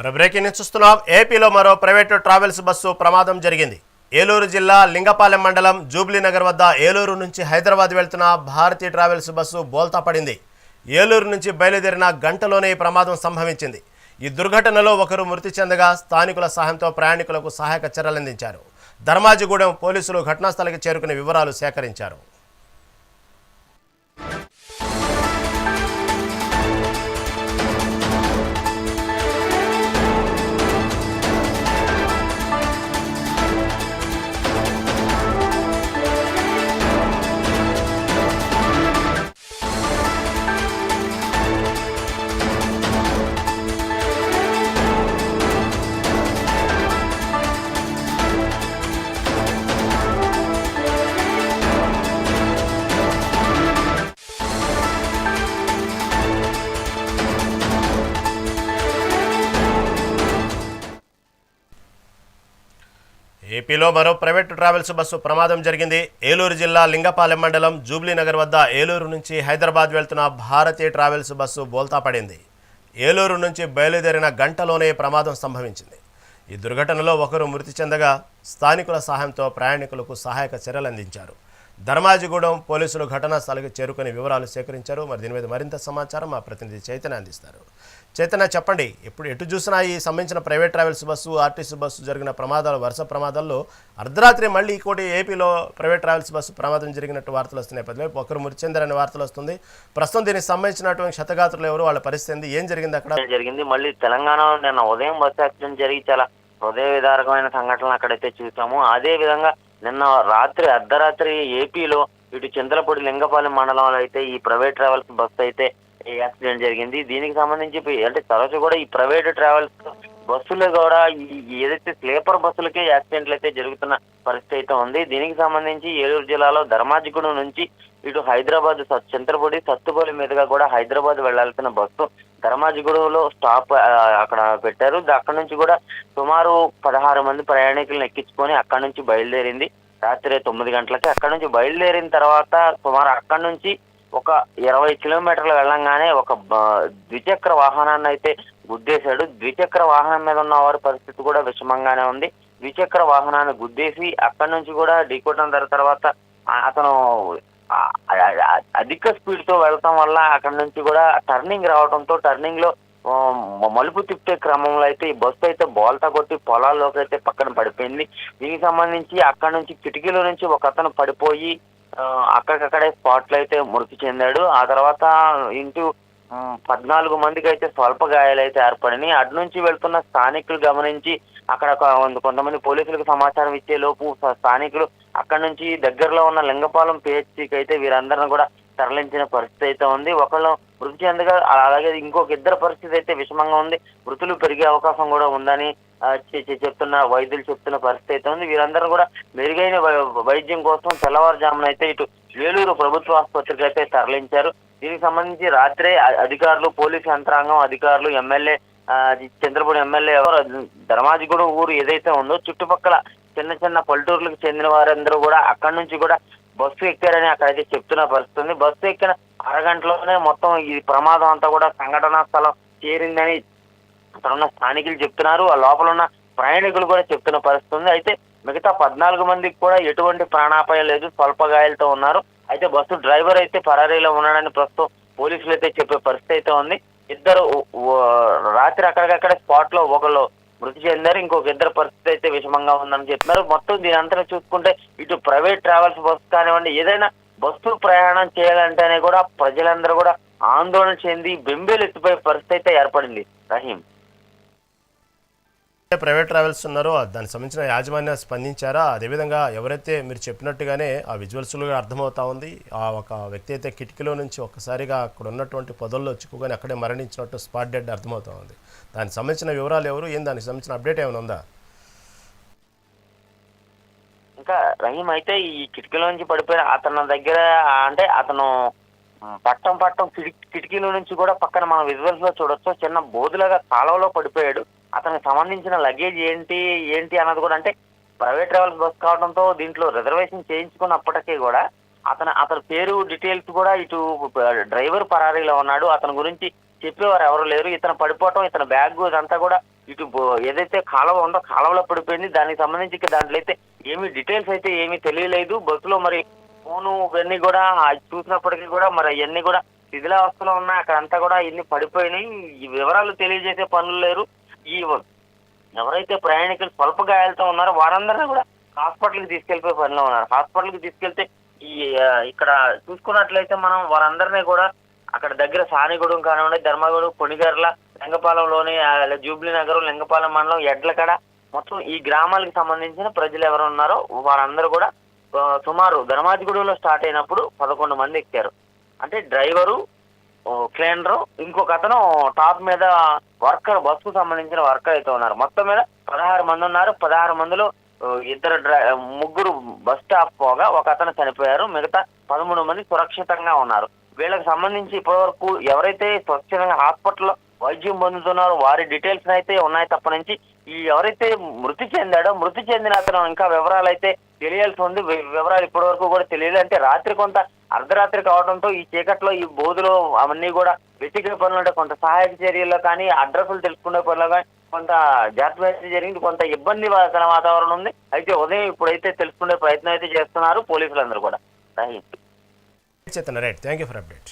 మరో breaking news చూస్తున్నాం. ఏపీలో మరో ప్రైవేటు ట్రావెల్స్ బస్సు ప్రమాదం జరిగింది. ఏలూరు జిల్లా లింగపాలెం మండలం జూబ్లీ నగర్ వద్ద ఏలూరు నుంచి హైదరాబాద్ వెళ్తున్న భారతీయ ట్రావెల్స్ బస్సు బోల్తా పడింది. ఏలూరు నుంచి బయలుదేరిన గంటలోనే ఈ ప్రమాదం సంభవించింది. ఈ దుర్ఘటనలో ఒకరు మృతి చెందగా స్థానికుల సహాయంతో ప్రయాణికులకు సహాయక చర్యలందించారు ధర్మాజిగూడెం పోలీసులు ఘటనాస్థలికి చేరుకుని వివరాలు సేకరించారు. ఏపీలో మరో ప్రైవేటు ట్రావెల్స్ బస్సు ప్రమాదం జరిగింది. ఏలూరు జిల్లా లింగపాలెం మండలం జూబ్లీ నగర్ వద్ద ఏలూరు నుంచి హైదరాబాద్ వెళ్తున్న భారతీయ ట్రావెల్స్ బస్సు బోల్తా పడింది. ఏలూరు నుంచి బయలుదేరిన గంటలోనే ప్రమాదం సంభవించింది. ఈ దుర్ఘటనలో ఒకరు మృతి చెందగా స్థానికుల సహాయంతో ప్రయాణికులకు సహాయక చర్యలు అందించారు. ధర్మాజిగూడెం పోలీసులు ఘటనా స్థలికి చేరుకుని వివరాలు సేకరించారు. మరి దీని మీద మరింత సమాచారం మా ప్రతినిధి చైతన్య అందిస్తారు. చైతన్య చెప్పండి. ఇప్పుడు ఎటు చూసినా ఈ సంబంధించిన private travels bus RTC bus జరిగిన ప్రమాదాలు వరుస ప్రమాదాల్లో అర్ధరాత్రి మళ్ళీ ఇంకోటి ఏపీలో ప్రైవేట్ ట్రావెల్స్ బస్సు ప్రమాదం జరిగినట్టు వార్తలు వస్తున్నాయి. పెద్దలు ఒకరు మృతి అనే వార్తలు వస్తుంది. ప్రస్తుతం దీనికి సంబంధించినటువంటి క్షతగాత్రులు ఎవరు వాళ్ళ పరిస్థితి ఏం జరిగింది అక్కడ? జరిగింది? మళ్ళీ తెలంగాణలో నిన్న ఉదయం బస్సు యాక్సిడెంట్ జరిగి చాలా హృదయ విదారకమైన సంఘటనలు అక్కడైతే చూసాము. అదే విధంగా నిన్న రాత్రి అర్ధరాత్రి ఏపీలో ఇటు చింతలపూడి లింగపాలెం మండలంలో అయితే ఈ ప్రైవేట్ ట్రావెల్స్ బస్సు అయితే ఈ యాక్సిడెంట్ జరిగింది? దీనికి సంబంధించి అంటే తరచు కూడా ఈ ప్రైవేట్ ట్రావెల్స్ బస్సులు కూడా ఏదైతే స్లీపర్ బస్సులకే యాక్సిడెంట్లు అయితే జరుగుతున్న పరిస్థితి అయితే ఉంది. దీనికి సంబంధించి ఏలూరు జిల్లాలో ధర్మాజిగూడెం నుంచి ఇటు హైదరాబాద్ చంద్రపూడి సత్తుపల్లి మీదుగా కూడా హైదరాబాద్ వెళ్ళాల్సిన బస్సు ధర్మాజిగూడెంలో స్టాప్ అక్కడ పెట్టారు. అక్కడ నుంచి కూడా సుమారు పదహారు మంది ప్రయాణికులను ఎక్కించుకొని అక్కడ నుంచి బయలుదేరింది. రాత్రి తొమ్మిది గంటలకి. అక్కడ నుంచి బయలుదేరిన తర్వాత సుమారు అక్కడ నుంచి ఒక ఇరవై కిలోమీటర్లు వెళ్ళంగానే ఒక ద్విచక్ర వాహనాన్ని అయితే గుద్దేశాడు. ద్విచక్ర వాహనం మీద ఉన్న వారి పరిస్థితి కూడా విషమంగానే ఉంది. ద్విచక్ర వాహనాన్ని గుద్దేసి అక్కడి నుంచి కూడా ఢీకొట్టడం జర తర్వాత అతను అధిక స్పీడ్తో వెళ్ళటం వల్ల అక్కడ నుంచి కూడా టర్నింగ్ రావడంతో టర్నింగ్లో మలుపు తిప్పే క్రమంలో అయితే ఈ బస్సు అయితే బోల్తా కొట్టి పొలాల్లోకి అయితే పక్కన పడిపోయింది. దీనికి సంబంధించి అక్కడి నుంచి కిటికీల నుంచి ఒక అతను పడిపోయి అక్కడికక్కడే స్పాట్లు అయితే మృతి చెందాడు. ఆ తర్వాత ఇంటూ పద్నాలుగు మందికి అయితే స్వల్ప గాయాలు అయితే ఏర్పడినాయి. అటు నుంచి వెళ్తున్న స్థానికులు గమనించి అక్కడ కొంతమంది పోలీసులకు సమాచారం ఇచ్చే లోపు స్థానికులు అక్కడ నుంచి దగ్గరలో ఉన్న లింగపాలెం పిహెచ్సికి అయితే వీరందరిని కూడా తరలించిన పరిస్థితి అయితే ఉంది. ఒకళ్ళు మృతి చెందగా అలాగే ఇంకొక ఇద్దరు పరిస్థితి అయితే విషమంగా ఉంది. మృతులు పెరిగే అవకాశం కూడా ఉందని చెప్తున్న వైద్యులు చెప్తున్న పరిస్థితి అయితే ఉంది. వీరందరూ కూడా మెరుగైన వై- వైద్యం కోసం తెల్లవారుజామున అయితే ఇటు ఏలూరు ప్రభుత్వ ఆసుపత్రికి అయితే తరలించారు. దీనికి సంబంధించి రాత్రే అధికారులు పోలీసు యంత్రాంగం అధికారులు ఎమ్మెల్యే చంద్రపూడి ఎమ్మెల్యే ధర్మాజిగూడ ఊరు ఏదైతే ఉందో చుట్టుపక్కల చిన్న చిన్న పల్లెటూర్లకు చెందిన వారందరూ కూడా అక్కడి నుంచి కూడా బస్సు ఎక్కారని అక్కడైతే చెప్తున్న పరిస్థితి ఉంది బస్సు ఎక్కిన అరగంటలోనే మొత్తం ఈ ప్రమాదం అంతా కూడా సంఘటనా స్థలం చేరిందని అక్కడ ఉన్న స్థానికులు చెప్తున్నారు ఆ లోపల ఉన్న ప్రయాణికులు కూడా చెప్తున్న పరిస్థితి ఉంది. అయితే మిగతా పద్నాలుగు మందికి కూడా ఎటువంటి ప్రాణాపాయం లేదు స్వల్ప గాయాలతో ఉన్నారు. అయితే బస్సు డ్రైవర్ అయితే పరారీలో ఉన్నాడని ప్రస్తుతం పోలీసులు అయితే చెప్పే పరిస్థితి అయితే ఉంది. ఇద్దరు రాత్రి అక్కడికక్కడ స్పాట్లో ఒకళ్ళు మృతి చెందారు ఇంకొక ఇద్దరు పరిస్థితి అయితే విషమంగా ఉందని చెప్తున్నారు మొత్తం దీని అంతా చూసుకుంటే ఇటు ప్రైవేట్ ట్రావెల్స్ బస్సు కానివ్వండి ఏదైనా బస్సు ప్రయాణం చేయాలంటేనే కూడా ప్రజలందరూ కూడా ఆందోళన చెంది బెంబేలు ఎత్తిపోయే పరిస్థితి అయితే ఏర్పడింది. రహీం ప్రైవేట్ ట్రావెల్స్ ఉన్నారో దానికి సంబంధించిన యాజమాన్యం స్పందించారా? అదేవిధంగా ఎవరైతే మీరు చెప్పినట్టుగానే ఆ విజువల్స్లో అర్థమవుతా ఉంది. ఆ ఒక వ్యక్తి అయితే కిటికీలో నుంచి ఒక్కసారిగా అక్కడ ఉన్నటువంటి పొదల్లో చిక్కుకొని అక్కడే మరణించినట్టు స్పాట్ డెడ్ అర్థమవుతా ఉంది. దానికి సంబంధించిన వివరాలు ఎవరు? ఏం దానికి సంబంధించిన అప్డేట్ ఏమైనా ఉందా? ఇంకా రహీం అయితే ఈ కిటికీలో నుంచి పడిపోయిన అతని దగ్గర అంటే అతను పట్టం పట్టం కిటికీలో నుంచి కూడా పక్కన మనం విజువల్స్లో చూడొచ్చు. చిన్న బోధులాగా కాలువలో పడిపోయాడు. అతనికి సంబంధించిన లగేజ్ ఏంటి ఏంటి అన్నది కూడా అంటే ప్రైవేట్ ట్రావెల్స్ బస్ కావడంతో దీంట్లో రిజర్వేషన్ చేయించుకున్నప్పటికీ కూడా అతను అతని పేరు డీటెయిల్స్ కూడా ఇటు డ్రైవర్ పరారీలో ఉన్నాడు. అతని గురించి చెప్పేవారు ఎవరు లేరు. ఇతను పడిపోవటం ఇతని బ్యాగ్ ఇదంతా కూడా ఇటు ఏదైతే కాలువ ఉందో కాలువలో పడిపోయింది. దానికి సంబంధించి దాంట్లో అయితే ఏమి డీటెయిల్స్ అయితే ఏమీ తెలియలేదు. బస్సులో మరి ఫోను ఇవన్నీ కూడా అది చూసినప్పటికీ కూడా మరి అవన్నీ కూడా శిథిలావస్థలో ఉన్నాయి. అక్కడ అంతా కూడా ఇన్ని పడిపోయినాయి. ఈ వివరాలు తెలియజేసే పనులు లేరు. ఈ ఎవరైతే ప్రయాణికులు స్వల్ప గాయాలతో ఉన్నారో వారందరినీ కూడా హాస్పిటల్కి తీసుకెళ్ళిపోయే పనిలో ఉన్నారు. హాస్పిటల్కి తీసుకెళ్తే ఈ ఇక్కడ చూసుకున్నట్లయితే మనం వారందరినీ కూడా అక్కడ దగ్గర సానిగూడెం కానివ్వండి ధర్మగూడెం కొనిగర్ల లింగపాలెంలోని జూబ్లీ నగరం లింగపాలెం మండలం ఎడ్లకడ మొత్తం ఈ గ్రామాలకు సంబంధించిన ప్రజలు ఎవరు ఉన్నారో వారందరూ కూడా సుమారు ధర్మాజిగూడెంలో స్టార్ట్ అయినప్పుడు పదకొండు మంది ఎక్కారు. అంటే డ్రైవరు క్లీనరు ఇంకొక అతను టాప్ మీద వర్కర్ బస్సుకు సంబంధించిన వర్కర్ అయితే ఉన్నారు. మొత్తం మీద పదహారు మంది ఉన్నారు. పదహారు మందిలో ఇద్దరు డ్రై ముగ్గురు బస్ స్టాప్ పోగా ఒక అతను చనిపోయారు. మిగతా పదమూడు మంది సురక్షితంగా ఉన్నారు. వీళ్ళకి సంబంధించి ఇప్పటివరకు ఎవరైతే స్వచ్ఛంగా హాస్పిటల్లో వైద్యం పొందుతున్నారో వారి డీటెయిల్స్ అయితే ఉన్నాయి తప్ప నుంచి ఈ ఎవరైతే మృతి చెందాడో మృతి చెందిన అతను ఇంకా వివరాలు అయితే తెలియాల్సి ఉంది. వివరాలు ఇప్పటి వరకు కూడా తెలియలేదు. అంటే రాత్రి కొంత అర్ధరాత్రి కావడంతో ఈ చీకట్లో ఈ బోధులో అవన్నీ కూడా వెతికే పనులు అంటే కొంత సహాయక చర్యల్లో కానీ అడ్రస్లు తెలుసుకునే పనులు కానీ కొంత జాగ్రత్త జరిగింది. కొంత ఇబ్బంది వాతావరణం ఉంది. అయితే ఉదయం ఇప్పుడైతే తెలుసుకునే ప్రయత్నం అయితే చేస్తున్నారు పోలీసులందరూ కూడా. Right. Thank you for update.